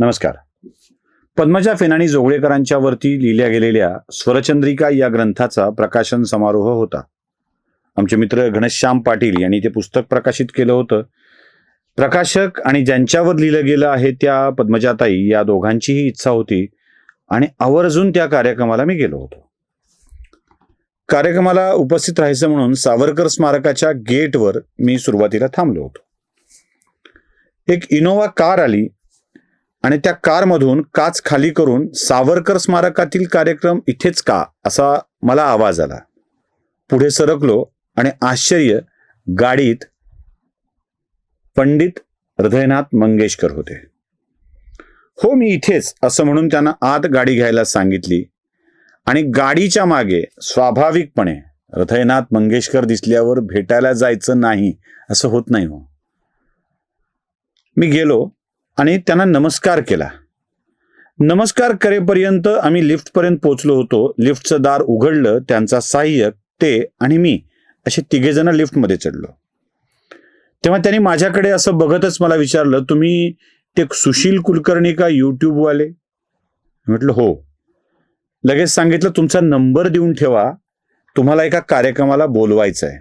नमस्कार. पद्मजा फेनाणी जोगळेकरांच्या वरती लिहिल्या गेलेल्या स्वरचंद्रिका या ग्रंथाचा प्रकाशन समारोह होता. आमचे मित्र घनश्याम पाटील यांनी ते पुस्तक प्रकाशित केलं होतं. प्रकाशक आणि ज्यांच्यावर लिहिलं गेलं आहे त्या पद्मजाताई या दोघांचीही इच्छा होती आणि आवर्जून त्या कार्यक्रमाला मी गेलो होतो. कार्यक्रमाला उपस्थित राहायचं म्हणून सावरकर स्मारकाच्या गेटवर मी सुरुवातीला थांबलो होतो. एक इनोवा कार आली आणि त्या कारमधून काच खाली करून सावरकर स्मारकातील कार्यक्रम इथेच का असा मला आवाज आला. पुढे सरकलो आणि आश्चर्य गाडीत पंडित हृदयनाथ मंगेशकर होते. हो मी इथेच असं म्हणून त्यांना आत गाडी घ्यायला सांगितली. आणि गाडीच्या मागे स्वाभाविकपणे हृदयनाथ मंगेशकर दिसल्यावर भेटायला जायचं नाही असं होत नाही हो. मी गेलो आणि त्यांना नमस्कार केला. नमस्कार करेपर्यंत आम्ही लिफ्टपर्यंत पोहोचलो होतो. लिफ्टचं दार उघडलं त्यांचा सहाय्यक ते आणि मी असे तिघेजण लिफ्टमध्ये चढलो. तेव्हा त्यांनी माझ्याकडे असं बघतच मला विचारलं तुम्ही ते सुशील कुलकर्णी का युट्यूबवाले म्हटलं हो. लगेच सांगितलं तुमचा नंबर देऊन ठेवा. तुम्हाला एका कार्यक्रमाला बोलवायचं आहे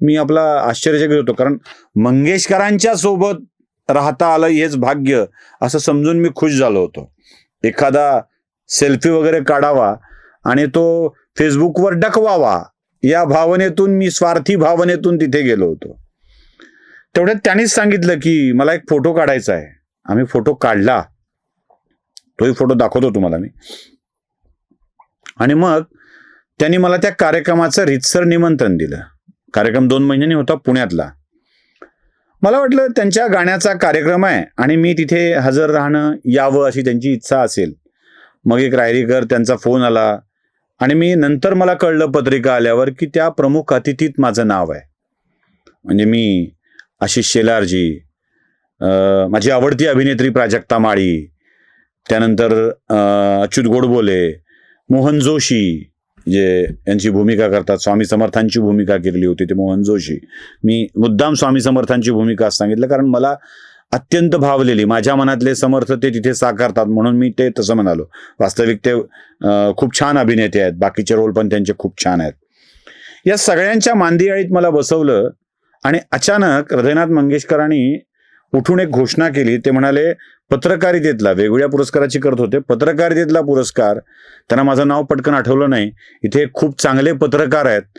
मी आपला आश्चर्यचकित होतो कारण मंगेशकरांच्या सोबत राहता आलं हेच भाग्य असं समजून मी खुश झालो होतो. एखादा सेल्फी वगैरे काढावा आणि तो फेसबुकवर डकवावा या भावनेतून मी स्वार्थी भावनेतून तिथे गेलो होतो. तेवढ्यात त्यांनीच सांगितलं की मला एक फोटो काढायचा आहे. आम्ही फोटो काढला. तोही फोटो दाखवतो तुम्हाला मी. आणि मग त्यांनी मला त्या कार्यक्रमाचं रितसर निमंत्रण दिलं. कार्यक्रम दोन महिन्यांनी होता पुण्यातला. मला वाटलं त्यांच्या गाण्याचा कार्यक्रम आहे आणि मी तिथे हजर राहणं यावं अशी त्यांची इच्छा असेल. मग एक रायरीकर त्यांचा फोन आला आणि मी नंतर मला कळलं पत्रिका आल्यावर की त्या प्रमुख अतिथीत माझं नाव आहे. म्हणजे मी आशिष शेलारजी माझी आवडती अभिनेत्री प्राजक्ता माळी त्यानंतर अच्युत गोडबोले मोहन जोशी जे यांची भूमिका करतात स्वामी समर्थांची भूमिका केलेली होती ते मोहन जोशी. मी मुद्दाम स्वामी समर्थांची भूमिका सांगितलं कारण मला अत्यंत भावलेली माझ्या मनातले समर्थ ते तिथे साकारतात म्हणून मी ते तसं म्हणालो. वास्तविक ते खूप छान अभिनेते आहेत बाकीचे रोल पण त्यांचे खूप छान आहेत. या सगळ्यांच्या मांदियाळीत मला बसवलं आणि अचानक हृदयनाथ मंगेशकरांनी उठून एक घोषणा केली. ते म्हणाले पत्रकारितेतला वेगवेगळ्या पुरस्काराची करत होते. पत्रकारितेतला पुरस्कार त्यांना माझं नाव पटकन आठवलं नाही. इथे खूप चांगले पत्रकार आहेत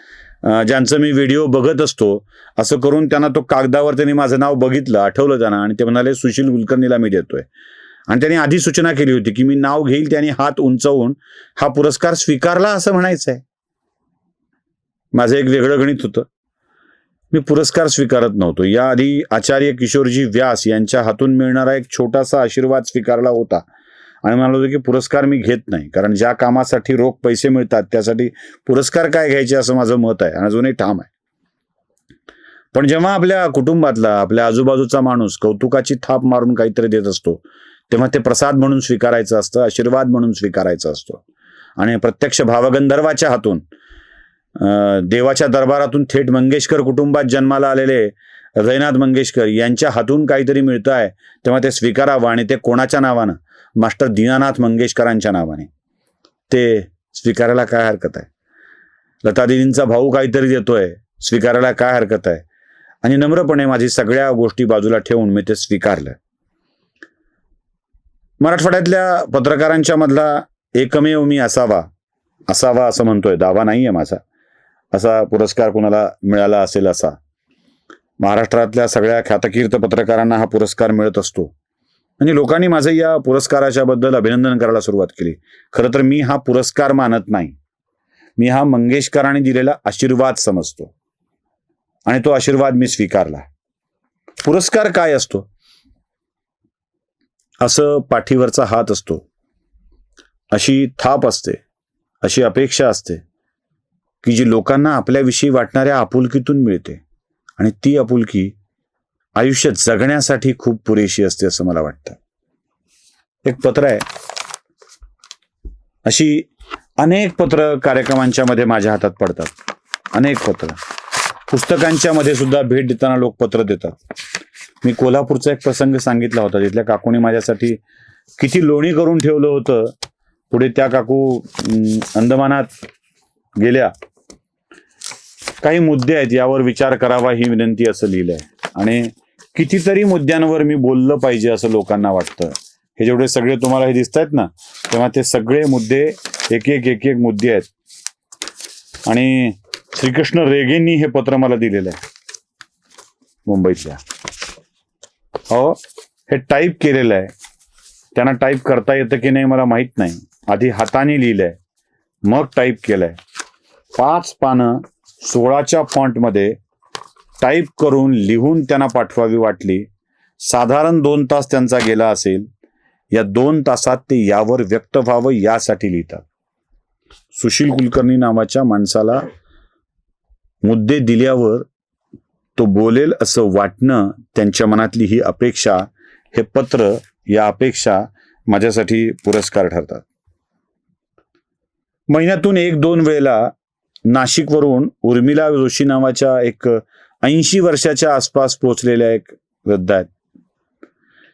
ज्यांचं मी व्हिडिओ बघत असतो. असं करून त्यांना तो कागदावर त्यांनी माझं नाव बघितलं आठवलं त्यांना. आणि ते म्हणाले सुशील कुलकर्णीला मी देतोय. आणि त्यांनी आधी सूचना केली होती की मी नाव घेईल त्यांनी हात उंचवून हा पुरस्कार स्वीकारला असं म्हणायचं आहे माझं एक वेगळं गणित होतं. मी पुरस्कार स्वीकारत नव्हतो. याआधी आचार्य किशोरजी व्यास यांच्या हातून मिळणारा एक छोटासा आशीर्वाद स्वीकारला होता. आणि मला होतो की पुरस्कार मी घेत नाही कारण ज्या कामासाठी रोख पैसे मिळतात त्यासाठी पुरस्कार काय घ्यायचे असं माझं मत आहे आणि अजूनही ठाम आहे. पण जेव्हा आपल्या कुटुंबातला आपल्या आजूबाजूचा माणूस कौतुकाची थाप मारून काहीतरी देत असतो तेव्हा ते प्रसाद म्हणून स्वीकारायचं असतं आशीर्वाद म्हणून स्वीकारायचं असतो. आणि प्रत्यक्ष भावगंधर्वाच्या हातून देवाच्या दरबारातून थेट मंगेशकर कुटुंबात जन्माला आलेले हृदयनाथ मंगेशकर यांच्या हातून काहीतरी मिळतं आहे तेव्हा ते स्वीकारावं आणि ते कोणाच्या नावानं? मास्टर दीनानाथ मंगेशकरांच्या नावाने. ते स्वीकारायला काय हरकत आहे? लतादिदींचा भाऊ काहीतरी देतोय स्वीकारायला काय हरकत आहे? आणि नम्रपणे माझी सगळ्या गोष्टी बाजूला ठेवून मी ते स्वीकारलं. मराठवाड्यातल्या पत्रकारांच्या मधला एकमेव मी असावा असावा असं म्हणतोय दावा नाहीये माझा. असा पुरस्कार कुणाला मिळाला असेल असा? महाराष्ट्रातल्या सगळ्या ख्यातकीर्त पत्रकारांना हा पुरस्कार मिळत असतो. आणि लोकांनी माझं या पुरस्काराच्या बद्दल अभिनंदन करायला सुरुवात केली. खरं तर मी हा पुरस्कार मानत नाही. मी हा मंगेशकरांनी दिलेला आशीर्वाद समजतो. आणि तो आशीर्वाद मी स्वीकारला. पुरस्कार काय असतो? असं पाठीवरचा हात असतो. अशी थाप असते. अशी अपेक्षा असते. की जी लोकांना आपल्याविषयी वाटणाऱ्या आपुलकीतून मिळते. आणि ती आपुलकी आयुष्य जगण्यासाठी खूप पुरेशी असते असं मला वाटतं. एक पत्र आहे. अशी अनेक पत्र कार्यक्रमांच्या मध्ये माझ्या हातात पडतात. अनेक पत्र. पुस्तकांच्या मध्ये सुद्धा भेट देताना लोक पत्र देतात. मी कोल्हापूरचा एक प्रसंग सांगितला होता. तिथल्या काकूने माझ्यासाठी किती लोणी करून ठेवलं होतं. पुढे त्या काकू अंदमानात गेल्या. काही मुद्दे आहेत यावर विचार करावा ही विनंती असं लिहिलंय. आणि कितीतरी मुद्द्यांवर मी बोललं पाहिजे असं लोकांना वाटतं. हे जेवढे सगळे तुम्हाला हे दिसत आहेत ना तेव्हा ते सगळे मुद्दे एक एक एक एक मुद्दे आहेत. आणि श्रीकृष्ण रेगेंनी हे पत्र मला दिलेलं आहे. मुंबईतल्या. हो हे टाईप केलेलं आहे. त्यांना टाईप करता येतं की नाही मला माहीत नाही. आधी हाताने लिहिलंय. मग टाईप केलंय. पाच पानं सोळाच्या फॉन्टमध्ये टाईप करून लिहून त्यांना पाठवावी वाटली. साधारण दोन तास त्यांचा गेला असेल. या दोन तासात ते यावर व्यक्त व्हावं यासाठी लिहितात. सुशील कुलकर्णी नावाच्या माणसाला मुद्दे दिल्यावर तो बोलेल असं वाटणं त्यांच्या मनातली ही अपेक्षा हे पत्र या अपेक्षा माझ्यासाठी पुरस्कार ठरतात. महिन्यातून एक दोन वेळेला नाशिकवरून उर्मिला जोशी नावाच्या एक ऐंशी वर्षाच्या आसपास पोहोचलेल्या एक वृद्ध आहेत.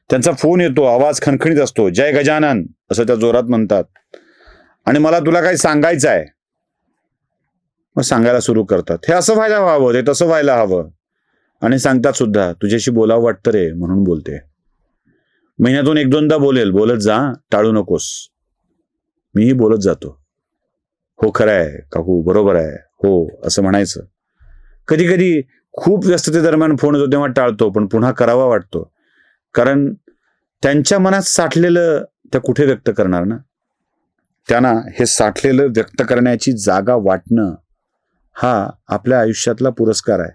त्यांचा फोन येतो आवाज खणखणीत असतो जय गजानन असं त्या जोरात म्हणतात. आणि मला तुला काही सांगायचं आहे. मग सांगायला सुरू करतात. हे असं व्हायला हवं ते तसं व्हायला हवं. आणि सांगतात सुद्धा तुझ्याशी बोलावं वाटतं रे म्हणून बोलते. महिन्यातून एक दोनदा बोलेल बोलत जा टाळू नकोस. मीही बोलत जातो. हो खरं आहे. काकू बरोबर आहे. हो असं म्हणायचं. कधी कधी खूप व्यस्ततेदरम्यान फोन येतो तेव्हा टाळतो पण पुन्हा करावा वाटतो. कारण त्यांच्या मनात साठलेलं त्या कुठे व्यक्त करणार ना? त्यांना हे साठलेलं व्यक्त करण्याची जागा वाटणं हा आपल्या आयुष्यातला पुरस्कार आहे.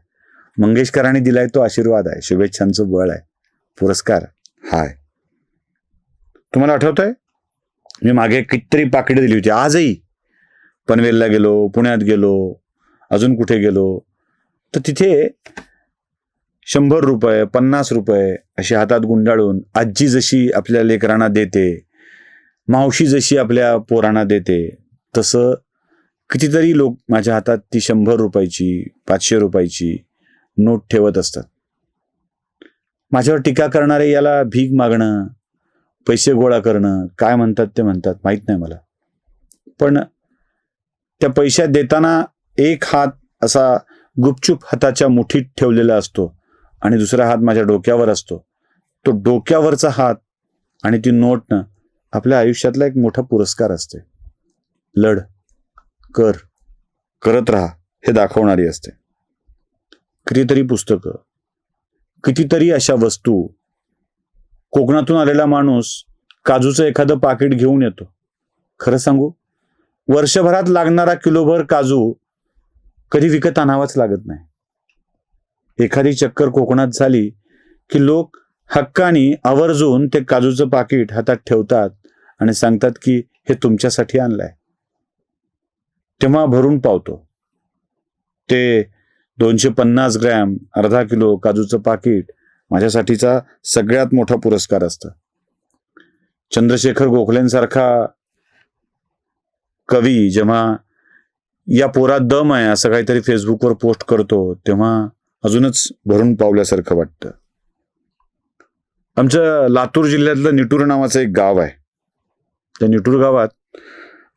मंगेशकरांनी दिलाय तो आशीर्वाद आहे. शुभेच्छांचं बळ आहे. पुरस्कार हा आहे. तुम्हाला आठवतोय? मी मागे कितीतरी पाकिटं दिली होती. आजही पनवेलला गेलो पुण्यात गेलो अजून कुठे गेलो तर तिथे शंभर रुपये पन्नास रुपये अशी हातात गुंडाळून आजी जशी आपल्या लेकरांना देते मावशी जशी आपल्या पोरांना देते तसं कितीतरी लोक माझ्या हातात ती शंभर रुपयाची पाचशे रुपयाची नोट ठेवत असतात. माझ्यावर टीका करणारे याला भीक मागणं पैसे गोळा करणं काय म्हणतात ते म्हणतात माहीत नाही मला. पण त्या पैशात देताना एक हात असा गुपचूप हाताच्या मुठीत ठेवलेला असतो आणि दुसरा हात माझ्या डोक्यावर असतो. तो डोक्यावरचा हात आणि ती नोटनं आपल्या आयुष्यातला एक मोठा पुरस्कार असते. लढ कर करत राहा हे दाखवणारी असते. कितीतरी पुस्तकं कितीतरी अशा वस्तू कोकणातून आलेला माणूस काजूचं एखादं पाकिट घेऊन येतो. खरं सांगू? वर्षभरात लागणारा किलोभर काजू कधी विकत आणावाच लागत नाही. एखादी चक्कर कोकणात झाली की लोक हक्कानी आवर्जून ते काजूचं पाकिट हातात ठेवतात आणि सांगतात की हे तुमच्यासाठी आणलंय. तेव्हा भरून पावतो. ते दोनशे पन्नास ग्रॅम अर्धा किलो काजूचं पाकिट माझ्यासाठीचा सगळ्यात मोठा पुरस्कार असतं. चंद्रशेखर गोखलेंसारखा कवी जेव्हा या पोरात दम आहे असं काहीतरी फेसबुकवर पोस्ट करतो तेव्हा अजूनच भरून पावल्यासारखं वाटतं. आमच्या लातूर जिल्ह्यातलं निटूर नावाचं एक गाव आहे. त्या निटूर गावात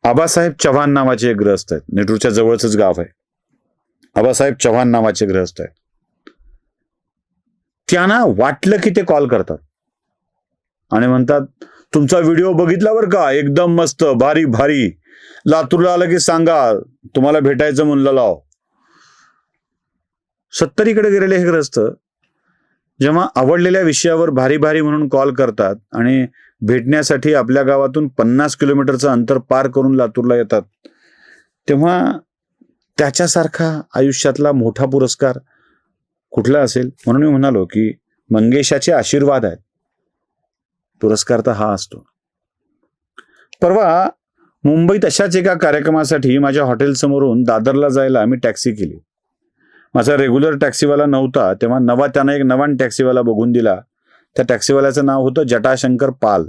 आबासाहेब चव्हाण नावाचे एक ग्रहस्थ आहेत. निटूरच्या जवळच गाव आहे. आबासाहेब चव्हाण नावाचे ग्रहस्थ आहेत. त्यांना वाटलं की ते कॉल करतात. आणि म्हणतात तुमचा व्हिडिओ बघितला बरं का? एकदम मस्त भारी भारी. लातूरला आलं की सांगा तुम्हाला भेटायचं म्हणलं लाव. सत्तरीकडे गेलेले हे ग्रस्त जेव्हा आवडलेल्या विषयावर भारी भारी म्हणून कॉल करतात आणि भेटण्यासाठी आपल्या गावातून पन्नास किलोमीटरचं अंतर पार करून लातूरला येतात तेव्हा त्याच्यासारखा आयुष्यातला मोठा पुरस्कार कुठला असेल? म्हणून मी म्हणालो की मंगेशाचे आशीर्वाद आहेत. पुरस्कार तर हा असतो. परवा मुंबईत अशाच एका कार्यक्रमासाठी माझ्या हॉटेलसमोरून दादरला जायला मी टॅक्सी केली. माझा रेग्युलर टॅक्सीवाला नव्हता तेव्हा नवा त्यानं एक नवान टॅक्सीवाला बघून दिला. त्या टॅक्सीवाल्याचं नाव होतं जटाशंकर पाल.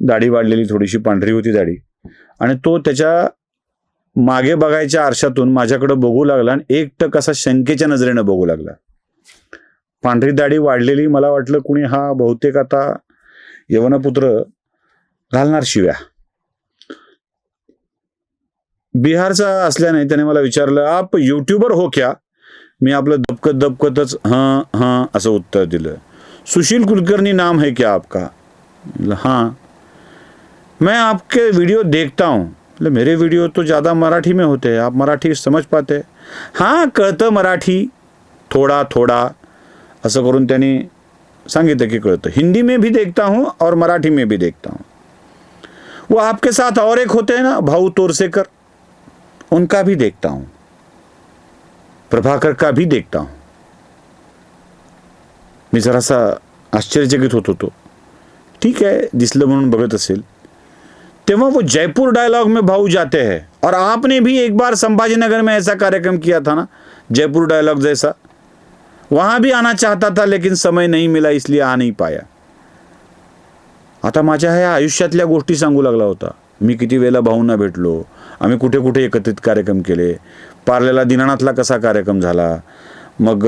दाढी वाढलेली थोडीशी पांढरी होती दाढी. आणि तो त्याच्यामागे बघायच्या आरशातून माझ्याकडे बघू लागला आणि एकटक असा शंकेच्या नजरेनं बघू लागला. पांढरी दाढी वाढलेली मला वाटलं कुणी हा बहुतेक आता यवनपुत्र घालणार शिव्या. बिहारचा असल्याने त्याने मला विचारलं आप युट्यूबर हो क्या? मी आपलं दबकत दबकतच हां हां असं उत्तर दिलं. सुशील कुलकर्णी नाम है क्या आपका? हां हाँ. मैं आपके वीडियो देखता हूँ. मेरे वीडियो तो ज़्यादा मराठी में होते हैं आप मराठी समझ पाते हां कळतं मराठी थोडा थोडा असं करून त्यांनी सांगितलं की कळतं. हिंदी में भी देखता हूँ और मराठी में भी देखता हूँ. वो आपके साथ और एक होते हैं ना भाऊ तोरसेकर? उनका भी देखता हूँ, प्रभाकर का भी देखता हूँ। मी जरासा आश्चर्यचकित होत होतो ठीक है दिसलं म्हणून बघत असेल। तेव्हा वो जयपुर डायलॉग में भाऊ जाते हैं, और आपने भी एक बार संभाजीनगर में ऐसा कार्यक्रम किया था ना, जयपुर डायलॉग जैसा। वहाँ भी आना चाहता था, लेकिन समय नहीं मिला, इसलिए आ नहीं पाया। आता माझ्या ह्या आयुष्यातल्या गोष्टी सांगू लागला होता। मी किती वेळेला भाऊंना भेटलो आम्ही कुठे कुठे एकत्रित कार्यक्रम केले पार्ल्याला दिनानाथला कसा कार्यक्रम झाला मग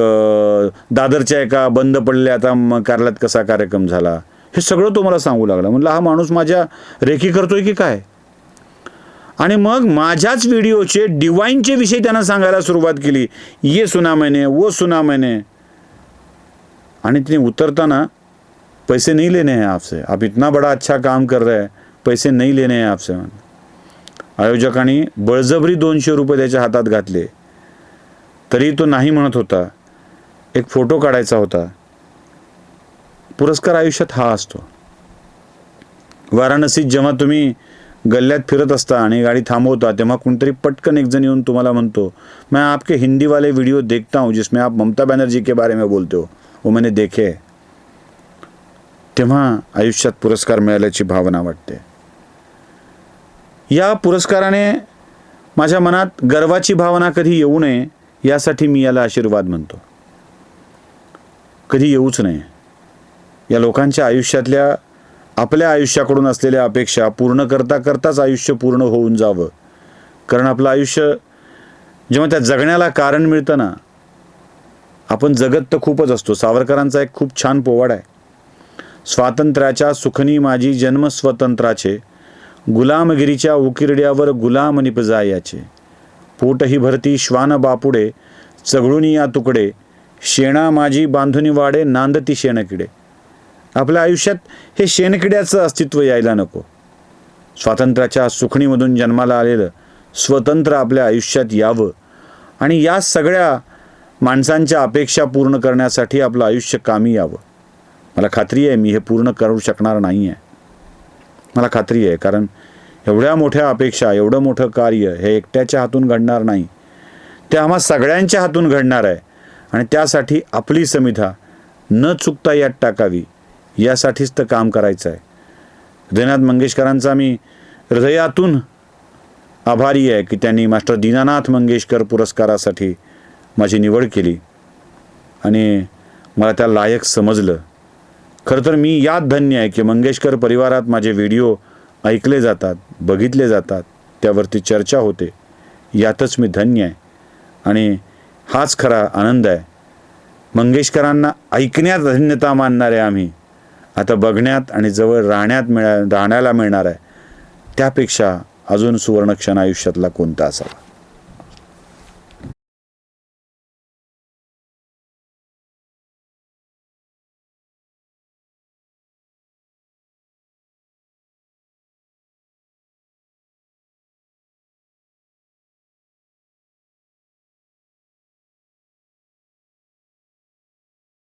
दादरच्या एका बंद पडलेल्या आता कार्यालयात कसा कार्यक्रम झाला हे सगळं तो मला सांगू लागला. म्हणलं हा माणूस माझ्या रेखी करतोय की काय? आणि मग माझ्याच व्हिडिओचे डिवाईनचे विषय त्यांना सांगायला सुरुवात केली. ये सुना मैने वो सुना मैने. आणि तिने उतरताना पैसे नाही लेने हैं आपसे. आप इतना बड़ा अच्छा काम कर रहे हैं. पैसे नहीं लेने हैं आपसे आयोजकांनी बळजबरी दोनशे रुपये त्याच्या हातात घातले. तरी तो नाही म्हणत होता. एक फोटो काढायचा होता. पुरस्कार आयुष्यात हा असतो. वाराणसीत जेव्हा तुम्ही गल्ल्यात फिरत असता आणि गाडी थांबवता तेव्हा कोणतरी पटकन एक जण येऊन तुम्हाला म्हणतो मैं आपके हिंदी वाले वीडियो देखता हूँ जिसमें आप ममता बॅनर्जी के बारे में बोलते हो. वो मैंने देखे. तेव्हा आयुष्यात पुरस्कार मिळाल्याची भावना वाटते. या पुरस्काराने माझ्या मनात गर्वाची भावना कधी येऊ नये यासाठी मी याला आशीर्वाद म्हणतो. कधी येऊच नये. या लोकांच्या आयुष्यातल्या आपल्या आयुष्याकडून असलेल्या अपेक्षा पूर्ण करता करताच आयुष्य पूर्ण होऊन जावं. कारण आपलं आयुष्य जेव्हा त्या जगण्याला कारण मिळतं ना आपण जगत तर खूपच असतो. सावरकरांचा एक खूप छान पोवाड आहे. स्वातंत्र्याच्या सुखनी माझी जन्म स्वतंत्राचे गुलामगिरीच्या उकिरड्यावर गुलाम निपजायाचे पोटही भरती श्वान बापुडे चघळून या तुकडे शेणा माझी बांधुनी वाडे नांदती शेणकिडे. आपल्या आयुष्यात हे शेणकिड्याचं अस्तित्व यायला नको. स्वातंत्र्याच्या सुखणीमधून जन्माला आलेलं स्वतंत्र आपल्या आयुष्यात यावं आणि या सगळ्या माणसांच्या अपेक्षा पूर्ण करण्यासाठी आपलं आयुष्य कामी यावं. मला खात्री आहे मी हे पूर्ण करू शकणार नाही आहे मला खात्री आहे कारण एवढ्या मोठ्या अपेक्षा एवढं मोठं कार्य हे एकट्याच्या हातून घडणार नाही. ते आम्हा सगळ्यांच्या हातून घडणार आहे आणि त्यासाठी आपली समिधा न चुकता यात टाकावी यासाठीच तर काम करायचं आहे. हृदयनाथ मंगेशकरांचा मी हृदयातून आभारी आहे की त्यांनी मास्टर दीनानाथ मंगेशकर पुरस्कारासाठी माझी निवड केली आणि मला त्या लायक समजलं. खरं तर मी यात धन्य आहे की मंगेशकर परिवारात माझे व्हिडिओ ऐकले जातात बघितले जातात त्यावरती चर्चा होते. यातच मी धन्य आहे. आणि हाच खरा आनंद आहे. मंगेशकरांना ऐकण्यात धन्यता मानणारे आम्ही. आता बघण्यात आणि जवळ राहण्यात मिळा राहण्याला मिळणार आहे. त्यापेक्षा अजून सुवर्णक्षण आयुष्यातला कोणता असावा?